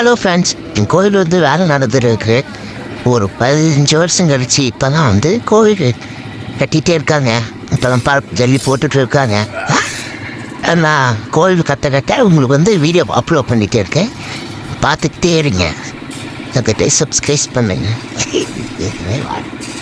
Hello friends என் கோயில் வந்து வேலை நடந்துருக்கு. ஒரு பதினஞ்சு வருஷம் கழிச்சு இப்போ தான் வந்து கோவில் கட்டிகிட்டே இருக்காங்க. இப்போ தான் பா ஜல்லி போட்டுட்டு இருக்காங்க. நான் கோவில் கட்ட கட்ட உங்களுக்கு வந்து வீடியோ அப்லோட் பண்ணிகிட்டே இருக்கேன். பார்த்துக்கிட்டே இருங்க. என்கிட்ட சப்ஸ்கிரைப் பண்ணுங்க.